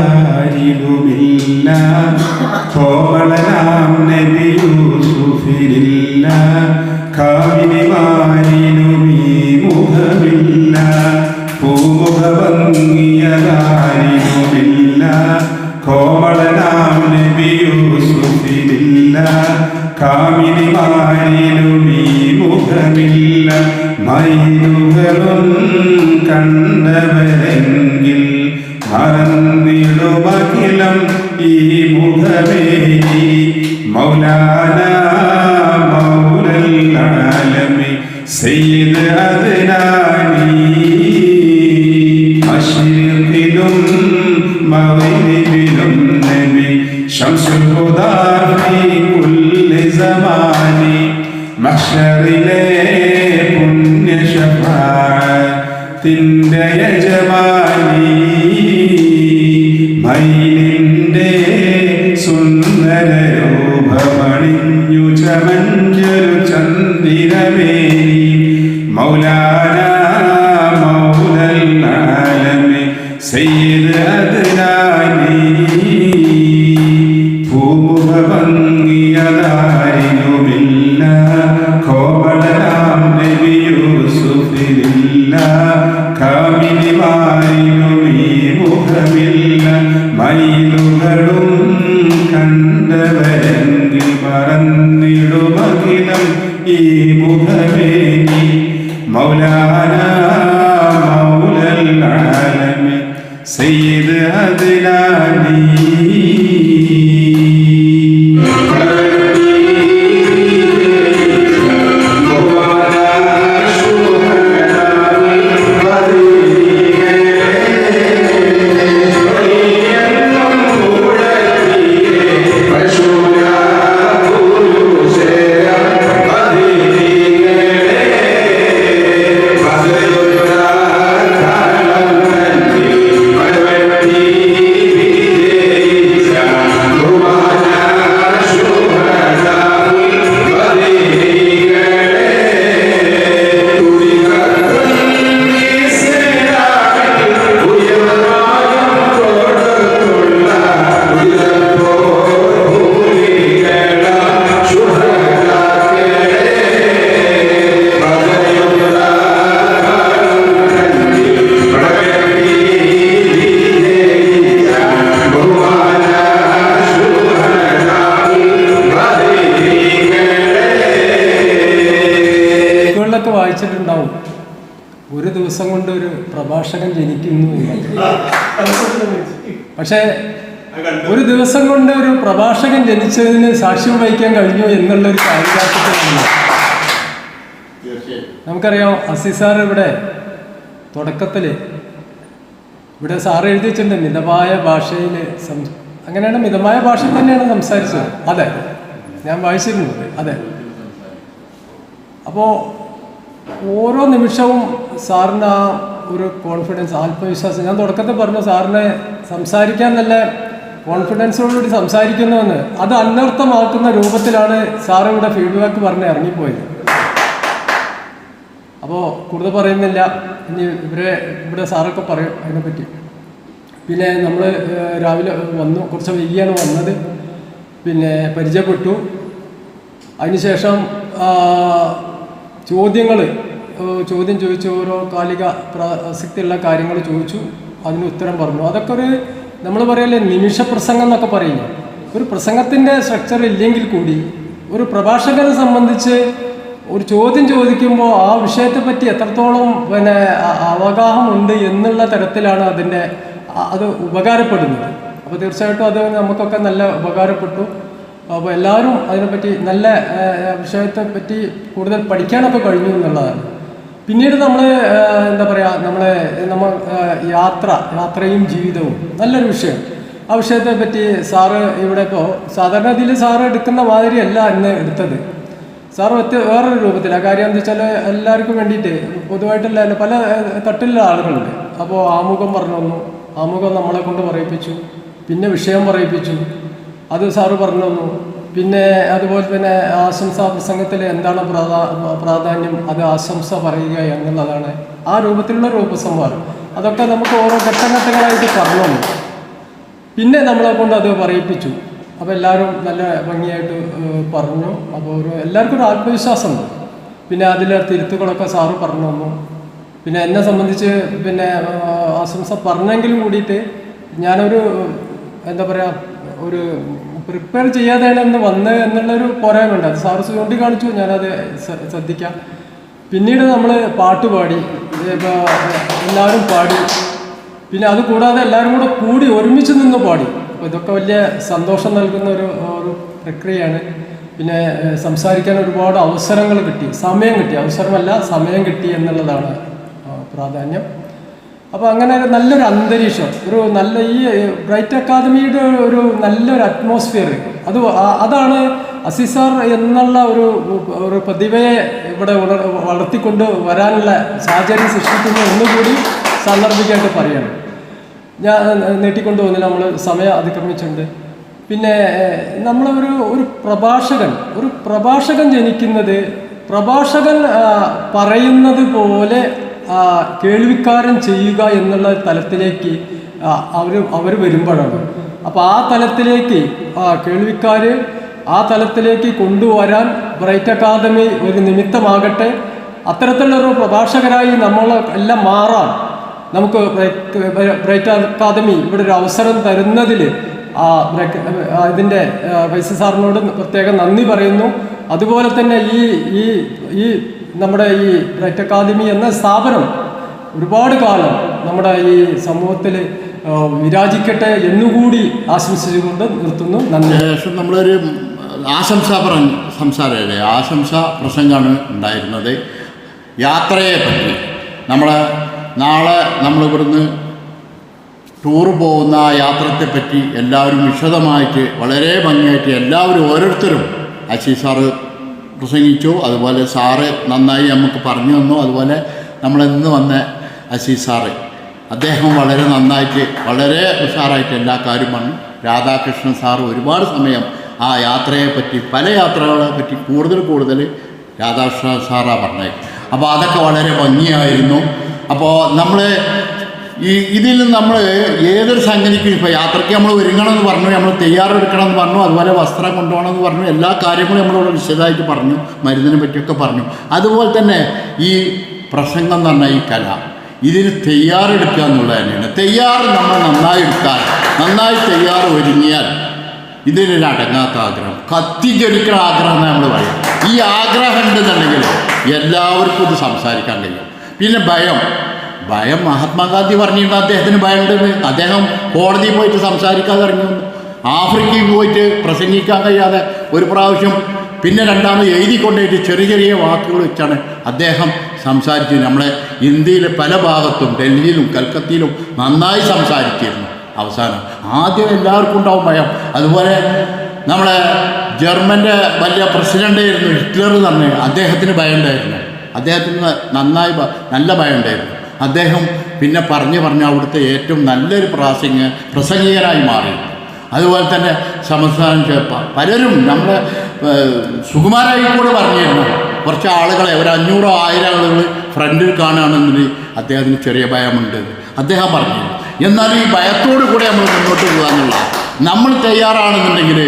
ഭൂമുഖഭംഗിയതാരിലുമില്ല കോമളനാം നബി യൂസുഫിലില്ല. കാവിനി വാരിലുമീ മുഖമില്ല. ഭൂമുഖഭംഗിയതാരിലുമില്ല കോമളനാം നബി യൂസുഫിലില്ല. കാമിനി മുഖമേരി മൗലാന ഭൂമുഖഭംഗിയതാരിലുമില്ല കോമളരാം നബി യൂസുഫിലില്ല കാമിനി വാരിലുമീ മുഖമില്ല മയിലുകളും കണ്ടവരെങ്കിൽ മറന്നിടുമകിലം ഈ മുഖമേനി. മൗലാന മൗലല്ലാലമി സയ്യിദ് അദ്നാനി പ്രഭാഷകൻ ജനിക്കുന്നു പക്ഷേ ഒരു ദിവസം കൊണ്ട് ഒരു പ്രഭാഷകൻ ജനിച്ചതിന് സാക്ഷ്യം വഹിക്കാൻ കഴിഞ്ഞു എന്നുള്ള ഒരു കാര്യാർത്ഥത്തിലാണ് നമുക്കറിയാം അസിസാർ ഇവിടെ തുടക്കത്തിൽ ഇവിടെ സാർ എഴുതിയിട്ടുണ്ട് മിതമായ ഭാഷയിൽ അങ്ങനെയാണ് മിതമായ ഭാഷ തന്നെയാണ് സംസാരിച്ചത്. അതെ ഞാൻ വായിച്ചിരുന്നത്. അതെ. അപ്പോൾ ഓരോ നിമിഷവും സാറിന് ആ ഒരു കോൺഫിഡൻസ് ആത്മവിശ്വാസം. ഞാൻ തുടക്കത്തിൽ പറഞ്ഞു സാറിനെ സംസാരിക്കാൻ നല്ല കോൺഫിഡൻസോടുകൂടി സംസാരിക്കുന്നുവെന്ന്. അത് അനർത്ഥമാക്കുന്ന രൂപത്തിലാണ് സാറ് ഇവിടെ ഫീഡ്ബാക്ക് പറഞ്ഞ് ഇറങ്ങിപ്പോയത്. അപ്പോൾ കൂടുതൽ പറയുന്നില്ല. ഇനി ഇവരെ ഇവിടെ സാറൊക്കെ പറയും അതിനെപ്പറ്റി. പിന്നെ നമ്മൾ രാവിലെ വന്നു. കുറച്ച് വൈകിയാണ് വന്നത്. പിന്നെ പരിചയപ്പെട്ടു. അതിനുശേഷം ചോദ്യങ്ങൾ ചോദ്യം ചോദിച്ചു ഓരോ കാലിക പ്രസക്തിയുള്ള കാര്യങ്ങൾ ചോദിച്ചു അതിന് ഉത്തരം പറഞ്ഞു. അതൊക്കെ ഒരു നമ്മൾ പറയല്ലേ നിമിഷ പ്രസംഗം എന്നൊക്കെ പറയുന്നു. ഒരു പ്രസംഗത്തിന്റെ സ്ട്രക്ചർ ഇല്ലെങ്കിൽ കൂടി ഒരു പ്രഭാഷകനെ സംബന്ധിച്ച് ഒരു ചോദ്യം ചോദിക്കുമ്പോൾ ആ വിഷയത്തെ പറ്റി എത്രത്തോളം പിന്നെ അവഗാഹമുണ്ട് എന്നുള്ള തരത്തിലാണ് അതിന്റെ അത് ഉപകാരപ്പെടുന്നത്. അപ്പോൾ തീർച്ചയായിട്ടും അത് നമുക്കൊക്കെ നല്ല ഉപകാരപ്പെട്ടു. അപ്പോൾ എല്ലാവരും അതിനെപ്പറ്റി നല്ല വിഷയത്തെ പറ്റി കൂടുതൽ പഠിക്കാനൊക്കെ കഴിഞ്ഞു എന്നുള്ളതാണ്. പിന്നീട് നമ്മൾ എന്താ പറയുക നമ്മളെ നമ്മൾ യാത്ര യാത്രയും ജീവിതവും നല്ലൊരു വിഷയം. ആ വിഷയത്തെ പറ്റി സാറ് ഇവിടെ ഇപ്പോൾ സാധാരണ ഇതിൽ സാറ് എടുക്കുന്ന മാതിരിയല്ല ഇന്ന് എടുത്തത്. സാർ വ്യത്യ വേറൊരു രൂപത്തിലാണ് കാര്യം എന്താ വെച്ചാൽ എല്ലാവർക്കും വേണ്ടിയിട്ട് പൊതുവായിട്ടുള്ള പല തട്ടിലുള്ള ആളുകളുണ്ട്. അപ്പോൾ ആമുഖം പറഞ്ഞു വന്നു ആമുഖം നമ്മളെ കൊണ്ട് പറയിപ്പിച്ചു. പിന്നെ വിഷയം പറയിപ്പിച്ചു. അത് സാറ് പറഞ്ഞു തന്നു. പിന്നെ അതുപോലെ തന്നെ ആശംസാ പ്രസംഗത്തിൽ എന്താണ് പ്രാധാ പ്രാധാന്യം? അത് ആശംസ പറയുക എന്നുള്ളതാണ്. ആ രൂപത്തിലുള്ള ഒരു ഉപസംഹാരം. അതൊക്കെ നമുക്ക് ഓരോ ഘട്ടഘട്ടങ്ങളായിട്ട് പറഞ്ഞു പിന്നെ നമ്മളെ കൊണ്ട് അത് പറയിപ്പിച്ചു. അപ്പോൾ എല്ലാവരും നല്ല ഭംഗിയായിട്ട് പറഞ്ഞു. അപ്പോൾ ഒരു എല്ലാവർക്കും ഒരു ആത്മവിശ്വാസമുണ്ട് പിന്നെ അതിലെ തിരുത്തുകളൊക്കെ സാറ് പറഞ്ഞു തന്നു. പിന്നെ എന്നെ സംബന്ധിച്ച് പിന്നെ ആശംസ പറഞ്ഞെങ്കിലും കൂടിയിട്ട് ഞാനൊരു എന്താ പറയുക ഒരു പ്രിപ്പയർ ചെയ്യാതെയാണ് അന്ന് വന്നത് എന്നുള്ളൊരു പോരായ്മയുണ്ട്. അത് സാറ് ചൂണ്ടിക്കാണിച്ചു ഞാനത് ശ്ര- ശ്രദ്ധിക്കാം. പിന്നീട് നമ്മൾ പാട്ട് പാടി എല്ലാവരും പാടി. പിന്നെ അത് കൂടാതെ എല്ലാവരും കൂടെ കൂടി ഒരുമിച്ച് നിന്ന് പാടി. അപ്പോൾ ഇതൊക്കെ വലിയ സന്തോഷം നൽകുന്ന ഒരു ഒരു പ്രക്രിയയാണ്. പിന്നെ സംസാരിക്കാൻ ഒരുപാട് അവസരങ്ങൾ കിട്ടി. സമയം കിട്ടി. അവസരമല്ല സമയം കിട്ടി എന്നുള്ളതാണ് പ്രാധാന്യം. അപ്പോൾ അങ്ങനെ ഒരു നല്ലൊരു അന്തരീക്ഷം ഒരു നല്ല ഈ ബ്രൈറ്റ് അക്കാദമിയുടെ ഒരു നല്ലൊരു അറ്റ്മോസ്ഫിയർ അത് അതാണ് അസിസാർ എന്നുള്ള ഒരു ഒരു പ്രതിഭയെ ഇവിടെ വളർത്തിക്കൊണ്ട് വരാനുള്ള സാഹചര്യം സൃഷ്ടിക്കുന്ന ഒന്നുകൂടി സന്ദർഭിക്കായിട്ട് പറയണം. ഞാൻ നീട്ടിക്കൊണ്ടു പോകുന്നില്ല നമ്മൾ സമയം അതിക്രമിച്ചിട്ടുണ്ട്. പിന്നെ നമ്മളൊരു ഒരു പ്രഭാഷകൻ ഒരു പ്രഭാഷകൻ ജനിക്കുന്നത് പ്രഭാഷകൻ പറയുന്നത് പോലെ കേൾവിക്കാരൻ ചെയ്യുക എന്നുള്ള തലത്തിലേക്ക് അവർ അവർ വരുമ്പോഴാണ്. അപ്പോൾ ആ തലത്തിലേക്ക് കേൾവിക്കാർ ആ തലത്തിലേക്ക് കൊണ്ടുവരാൻ ബ്രൈറ്റ് അക്കാദമി ഒരു നിമിത്തമാകട്ടെ. അത്തരത്തിലുള്ളൊരു പ്രഭാഷകരായി നമ്മൾ എല്ലാം മാറാൻ നമുക്ക് ബ്രൈറ്റ് അക്കാദമി ഇവിടെ ഒരു അവസരം തരുന്നതിൽ ഇതിന്റെ വൈസ് സാറിനോട് പ്രത്യേകം നന്ദി പറയുന്നു. അതുപോലെ തന്നെ ഈ ഈ ഈ നമ്മുടെ ഈ ബ്രൈറ്റ് അക്കാദമി എന്ന സ്ഥാപനം ഒരുപാട് കാലം നമ്മുടെ ഈ സമൂഹത്തിൽ വിരാജിക്കട്ടെ എന്നുകൂടി ആശംസിച്ചുകൊണ്ട് നിർത്തുന്നു. നന്ദി. ശേഷം നമ്മളൊരു ആശംസ പറഞ്ഞു സംസാരമല്ലേ ആശംസ പ്രസംഗമാണ് ഉണ്ടായിരുന്നത്. യാത്രയെ പറ്റി. നമ്മൾ നാളെ നമ്മളിവിടുന്ന് ടൂർ പോകുന്ന ആ യാത്രത്തെപ്പറ്റി എല്ലാവരും വിശദമായിട്ട് വളരെ ഭംഗിയായിട്ട് എല്ലാവരും ഓരോരുത്തരും അശി സാറ് പ്രസംഗിച്ചു. അതുപോലെ സാറ് നന്നായി നമുക്ക് പറഞ്ഞു തന്നു. അതുപോലെ നമ്മളിന്ന് വന്ന അസീസ് സാറ്. അദ്ദേഹം വളരെ നന്നായിട്ട് വളരെ ഉഷാറായിട്ട് എല്ലാ കാര്യം പറഞ്ഞു. രാധാകൃഷ്ണൻ സാറ് ഒരുപാട് സമയം ആ യാത്രയെ പറ്റി പല യാത്രകളെ പറ്റി കൂടുതൽ കൂടുതൽ രാധാകൃഷ്ണൻ സാറാണ് പറഞ്ഞത്. അപ്പോൾ അതൊക്കെ വളരെ ഭംഗിയായിരുന്നു. അപ്പോൾ നമ്മൾ ഈ ഇതിൽ നിന്ന് നമ്മൾ ഏതൊരു സംഗതിക്കും ഇപ്പോൾ യാത്രയ്ക്ക് നമ്മൾ ഒരുങ്ങണമെന്ന് പറഞ്ഞു നമ്മൾ തയ്യാറെടുക്കണം എന്ന് പറഞ്ഞു അതുപോലെ വസ്ത്രം കൊണ്ടുപോകണമെന്ന് പറഞ്ഞു എല്ലാ കാര്യങ്ങളും നമ്മളിവിടെ വിശദമായിട്ട് പറഞ്ഞു മരുന്നിനെ പറ്റിയൊക്കെ പറഞ്ഞു. അതുപോലെ തന്നെ ഈ പ്രസംഗം എന്ന് പറഞ്ഞാൽ ഈ കല. ഇതിന് തയ്യാറെടുക്കുക എന്നുള്ളത് തന്നെയാണ്. തയ്യാർ നമ്മൾ നന്നായി എടുത്താൽ നന്നായി തയ്യാർ ഒരുങ്ങിയാൽ ഇതിനൊരു അടങ്ങാത്ത ആഗ്രഹം. കത്തിജ്വലിക്കുന്ന ആഗ്രഹം എന്ന് നമ്മൾ പറയും. ഈ ആഗ്രഹം ഉണ്ടെന്നുണ്ടെങ്കിൽ എല്ലാവർക്കും ഇത് സംസാരിക്കാൻ കഴിയും. പിന്നെ ഭയം. ഭയം മഹാത്മാഗാന്ധി പറഞ്ഞിരുന്നു അദ്ദേഹത്തിന് ഭയം ഉണ്ടെന്ന് അദ്ദേഹം കോടതിയിൽ പോയിട്ട് സംസാരിക്കാതെ ഇറങ്ങി ആഫ്രിക്കയിൽ പോയിട്ട് പ്രസംഗിക്കാൻ കഴിയാതെ ഒരു പ്രാവശ്യം പിന്നെ രണ്ടാമത് എഴുതി കൊണ്ടുപോയിട്ട് ചെറിയ ചെറിയ വാക്കുകൾ വെച്ചാണ് അദ്ദേഹം സംസാരിച്ചു നമ്മളെ ഇന്ത്യയിലെ പല ഭാഗത്തും ഡൽഹിയിലും കൽക്കത്തയിലും നന്നായി സംസാരിച്ചിരുന്നു അവസാനം. ആദ്യം എല്ലാവർക്കും ഉണ്ടാവും ഭയം. അതുപോലെ നമ്മളെ ജർമ്മന്റെ വലിയ പ്രസിഡന്റായിരുന്നു ഹിറ്റ്ലർ തന്നെ. അദ്ദേഹത്തിന് ഭയം ഉണ്ടായിരുന്നു അദ്ദേഹത്തിന് നന്നായി നല്ല ഭയം ഉണ്ടായിരുന്നു അദ്ദേഹം പിന്നെ പറഞ്ഞു പറഞ്ഞ് അവിടുത്തെ ഏറ്റവും നല്ലൊരു പ്രാസംഗ പ്രസംഗികനായി മാറി. അതുപോലെ തന്നെ സംസ്ഥാനം പലരും നമ്മുടെ സുകുമാരായി കൂടെ പറഞ്ഞിരുന്നു. കുറച്ച് ആളുകളെ ഒരു അഞ്ഞൂറോ ആയിരം ആളുകൾ ഫ്രണ്ടിൽ കാണുകയാണെന്നൊരു അദ്ദേഹത്തിന് ചെറിയ ഭയമുണ്ട്. അദ്ദേഹം പറഞ്ഞു എന്നാൽ ഈ ഭയത്തോടു കൂടെ നമ്മൾ മുന്നോട്ട് പോകാമെന്നുള്ള നമ്മൾ തയ്യാറാണെന്നുണ്ടെങ്കിൽ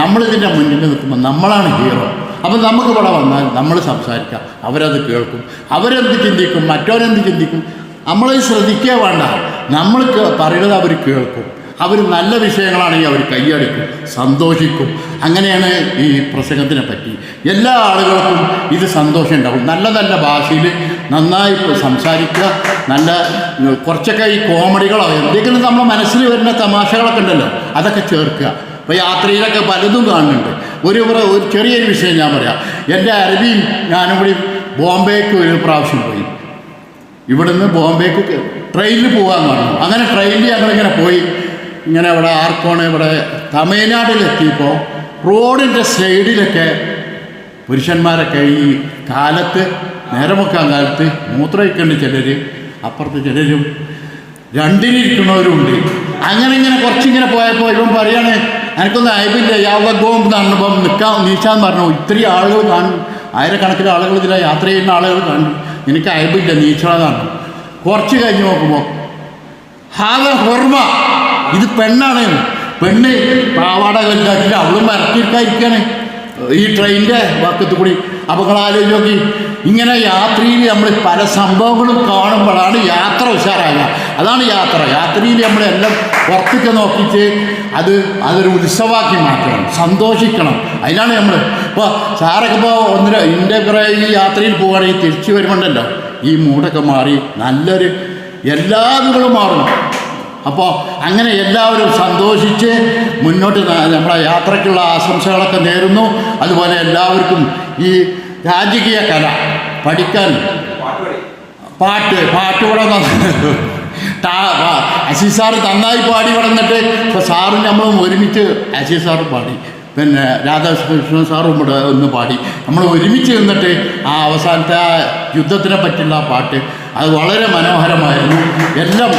നമ്മളിതിന്റെ മുന്നിൽ നിൽക്കുമ്പോൾ നമ്മളാണ് ഹീറോ അപ്പം നമുക്ക് ഇവിടെ വന്നാൽ നമ്മൾ സംസാരിക്കാം. അവരത് കേൾക്കും. അവരെന്ത് ചിന്തിക്കും? മറ്റവരെന്ത് ചിന്തിക്കും? നമ്മളത് ശ്രദ്ധിക്കുക വേണ്ട. നമ്മൾ പറയുന്നത് അവർ കേൾക്കും. അവർ നല്ല വിഷയങ്ങളാണെങ്കിൽ അവർ കൈയടിക്കും. സന്തോഷിക്കും. അങ്ങനെയാണ് ഈ പ്രസംഗത്തിനെ പറ്റി. എല്ലാ ആളുകൾക്കും ഇത് സന്തോഷം ഉണ്ടാവും. നല്ല നല്ല ഭാഷയിൽ നന്നായി സംസാരിക്കുക. നല്ല കുറച്ചൊക്കെ ഈ കോമഡികളോ എന്തെങ്കിലും നമ്മുടെ മനസ്സിൽ വരുന്ന തമാശകളൊക്കെ ഉണ്ടല്ലോ. അതൊക്കെ ചേർക്കുക. അപ്പോൾ യാത്രയിലൊക്കെ പലതും കാണുന്നുണ്ട്. ഒരു ഒരു ചെറിയൊരു വിഷയം ഞാൻ പറയാം. എന്റെ അരബിയും ഞാനും കൂടി ബോംബേക്ക് ഒരു പ്രാവശ്യം പോയി. ഇവിടുന്ന് ബോംബേക്ക് ട്രെയിനിൽ പോകാമെന്ന് പറഞ്ഞു. അങ്ങനെ ട്രെയിനിൽ ഞങ്ങളിങ്ങനെ പോയി. ഇങ്ങനെ ഇവിടെ ആർക്കോണ് ഇവിടെ തമിഴ്നാട്ടിലെത്തിയപ്പോൾ റോഡിന്റെ സൈഡിലൊക്കെ പുരുഷന്മാരൊക്കെ ഈ കാലത്ത് നേരം വെക്കാൻ കാലത്ത് മൂത്രമൊഴിക്കേണ്ട ചിലർ അപ്പുറത്ത് ചിലരും രണ്ടിനിരിക്കുന്നവരുണ്ട് അങ്ങനെ ഇങ്ങനെ കുറച്ചിങ്ങനെ പോയപ്പോൾ ഇവൻ പറയാണ് എനിക്കൊന്നും അയവില്ല യാവകവും നടന്നപ്പം നിൽക്കാൻ നീച്ചാന്ന് പറഞ്ഞു ഇത്രയും ആളുകൾ കാണും. ആയിരക്കണക്കിന് ആളുകൾ ഇതിലെ യാത്ര ചെയ്യുന്ന ആളുകൾ കാണും. എനിക്ക് അയവില്ല നീച്ചണമെന്നാണ് കുറച്ച് കഴിഞ്ഞ് നോക്കുമ്പോൾ ഹാവ ഹോർമ. ഇത് പെണ്ണാണ് പെണ്ണ് പാവാട കല്ലാക്കില്ല അവളും മരക്കിരിക്കാതിരിക്കാണ് ഈ ട്രെയിനിന്റെ വക്കത്ത് കൂടി. അപ്പോൾ നോക്കി. ഇങ്ങനെ യാത്രയിൽ നമ്മൾ പല സംഭവങ്ങളും കാണുമ്പോഴാണ് യാത്ര ഉഷാറാകുക. അതാണ് യാത്ര. യാത്രയിൽ നമ്മളെല്ലാം പുറത്തേക്ക് നോക്കിച്ച് അത് അതൊരു ഉത്സവമാക്കി മാറ്റണം സന്തോഷിക്കണം. അതിനാണ് നമ്മൾ. ഇപ്പോൾ സാറൊക്കെ ഇപ്പോൾ ഒന്നിന് എന്റെ കുറേ ഈ യാത്രയിൽ പോവുകയാണെങ്കിൽ തിരിച്ചു വരുമ്പോണ്ടല്ലോ ഈ മൂടൊക്കെ മാറി നല്ലൊരു എല്ലാ ഇതുകളും മാറണം. അപ്പോൾ അങ്ങനെ എല്ലാവരും സന്തോഷിച്ച് മുന്നോട്ട് നമ്മളെ യാത്രയ്ക്കുള്ള ആശംസകളൊക്കെ നേരുന്നു. അതുപോലെ എല്ലാവർക്കും ഈ രാജകീയ കല പഠിക്കാൻ. പാട്ട് പാട്ട് ഇവിടെ അസീസ് സാറ് നന്നായി പാടി കിടന്നിട്ട് ഇപ്പോൾ സാറും നമ്മളും ഒരുമിച്ച് അസീസ് സാറ് പാടി. പിന്നെ രാധാകൃഷ്ണൻ സാറും കൂടെ ഒന്ന് പാടി. നമ്മൾ ഒരുമിച്ച് നിന്നിട്ട് ആ അവസാനത്തെ ആ യുദ്ധത്തിനെ പറ്റിയുള്ള പാട്ട്. അത് വളരെ മനോഹരമായിരുന്നു. എല്ലാം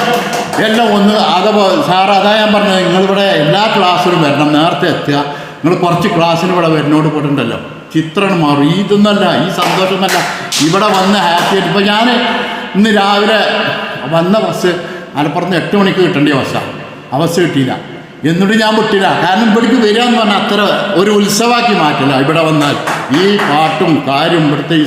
എല്ലാം ഒന്ന് അഥവാ സാർ അതാ ഞാൻ പറഞ്ഞത്. നിങ്ങളിവിടെ എല്ലാ ക്ലാസ്സിലും വരണം. നേരത്തെ എത്തുക. നിങ്ങൾ കുറച്ച് ക്ലാസ്സിന് ഇവിടെ വരുന്നോട് പോയിട്ടുണ്ടല്ലോ ചിത്രം മാറും. ഇതൊന്നല്ല ഈ സന്തോഷമൊന്നല്ല. ഇവിടെ വന്ന് ഹാപ്പി ആയിട്ട് ഇപ്പോൾ ഞാൻ ഇന്ന് രാവിലെ വന്ന ബസ് മലപ്പുറത്ത് എട്ട് മണിക്ക് കിട്ടേണ്ട ബസ്സാണ് അവസ്ഥ കിട്ടിയില്ല. എന്നിട്ട് ഞാൻ വിട്ടില്ല. കാരണം ഇവിടേക്ക് വരിക എന്ന് പറഞ്ഞാൽ അത്ര ഒരു ഉത്സവമാക്കി മാറ്റില്ല. ഇവിടെ വന്നാൽ ഈ പാട്ടും കാര്യം ഇവിടുത്തെ ഈ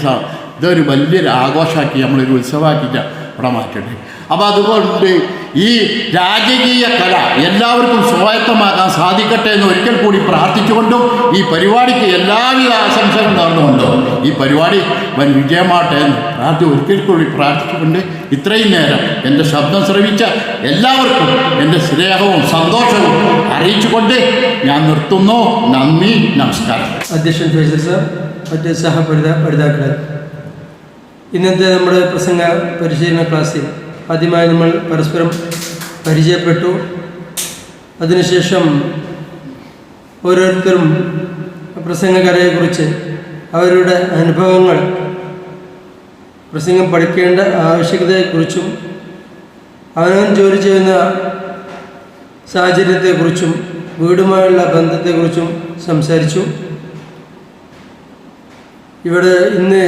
ഇതൊരു വലിയൊരു ആഘോഷമാക്കി നമ്മളൊരു ഉത്സവമാക്കിയിട്ട് ഇവിടെ മാറ്റട്ടെ അപ്പോൾ അതുകൊണ്ട് ഈ രാജകീയ കല എല്ലാവർക്കും സ്വായത്തമാക്കാൻ സാധിക്കട്ടെ എന്ന് ഒരിക്കൽ കൂടി പ്രാർത്ഥിച്ചുകൊണ്ടും ഈ പരിപാടിക്ക് എല്ലാവിധ ആശംസകളും നേർന്നുകൊണ്ടും ഈ പരിപാടി വൻ വിജയമാട്ടെ എന്ന് പ്രാർത്ഥി ഒരിക്കൽ കൂടി പ്രാർത്ഥിച്ചുകൊണ്ട് ഇത്രയും നേരം എന്റെ ശബ്ദം ശ്രവിച്ച എല്ലാവർക്കും എന്റെ സ്നേഹവും സന്തോഷവും അറിയിച്ചുകൊണ്ട് ഞാൻ നിർത്തുന്നു. നന്ദി നമസ്കാരം. അധ്യക്ഷൻ ഫൈസൽ മറ്റ് സഹപഠിത പഠിതാക്കളെ ഇന്നത്തെ നമ്മുടെ പ്രസംഗ പരിശീലന ക്ലാസ്സിൽ ആദ്യമായി നമ്മൾ പരസ്പരം പരിചയപ്പെട്ടു. അതിനുശേഷം ഓരോരുത്തരും പ്രസംഗകലയെക്കുറിച്ച് അവരുടെ അനുഭവങ്ങൾ പ്രസംഗം പഠിക്കേണ്ട ആവശ്യകതയെക്കുറിച്ചും അവനവൻ ജോലി ചെയ്യുന്ന സാഹചര്യത്തെക്കുറിച്ചും വീടുമായുള്ള ബന്ധത്തെക്കുറിച്ചും സംസാരിച്ചു. ഇവിടെ ഇന്ന്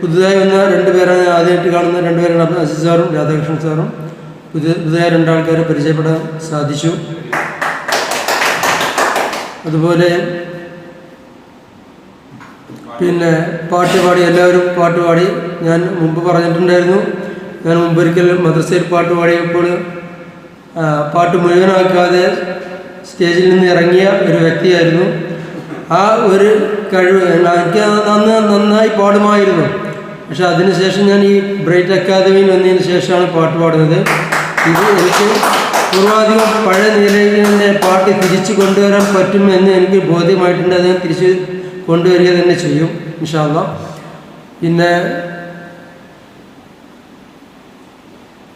പുതുതായി വന്ന രണ്ട് പേരാണ് ആദ്യമായിട്ട് കാണുന്ന രണ്ടുപേരാണ് അസിസ് സാറും രാധാകൃഷ്ണൻ സാറും. പുതിയ പുതുതായ രണ്ടാൾക്കാരെ പരിചയപ്പെടാൻ സാധിച്ചു. അതുപോലെ പിന്നെ പാട്ട് പാടി എല്ലാവരും പാട്ട് പാടി. ഞാൻ മുമ്പ് പറഞ്ഞിട്ടുണ്ടായിരുന്നു ഞാൻ മുമ്പൊരിക്കൽ മദ്രസയിൽ പാട്ട് പാടിയപ്പോൾ പാട്ട് മുഴുവനാക്കാതെ സ്റ്റേജിൽ നിന്ന് ഇറങ്ങിയ ഒരു വ്യക്തിയായിരുന്നു. ആ ഒരു കഴിവ് എനിക്ക് നന്ന് നന്നായി പാടുമായിരുന്നു. പക്ഷെ അതിനുശേഷം ഞാൻ ഈ ബ്രൈറ്റ് അക്കാദമിയിൽ വന്നതിന് ശേഷമാണ് പാട്ട് പാടുന്നത്. ഇത് എനിക്ക് പൂർവാധികം പഴയ നിലയിൽ തന്നെ പാട്ട് തിരിച്ചു കൊണ്ടുവരാൻ പറ്റുമെന്ന് എനിക്ക് ബോധ്യമായിട്ടുണ്ട്. അത് ഞാൻ തിരിച്ച് കൊണ്ടുവരിക തന്നെ ചെയ്യും ഇൻഷാല്ല പിന്നെ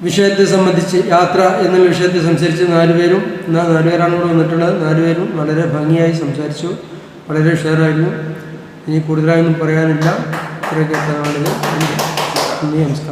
വിഷയത്തെ സംബന്ധിച്ച് യാത്ര എന്നുള്ള വിഷയത്തെ സംസാരിച്ച് നാലുപേരും നാലുപേരാണ് ഇവിടെ വന്നിട്ടുള്ളത്. നാലുപേരും വളരെ ഭംഗിയായി സംസാരിച്ചു. വളരെ ഉഷാറായിരുന്നു. ഇനി കൂടുതലായൊന്നും പറയാനില്ല. ഇത്രയൊക്കെ എത്താനാണിത് നന്ദി നമസ്കാരം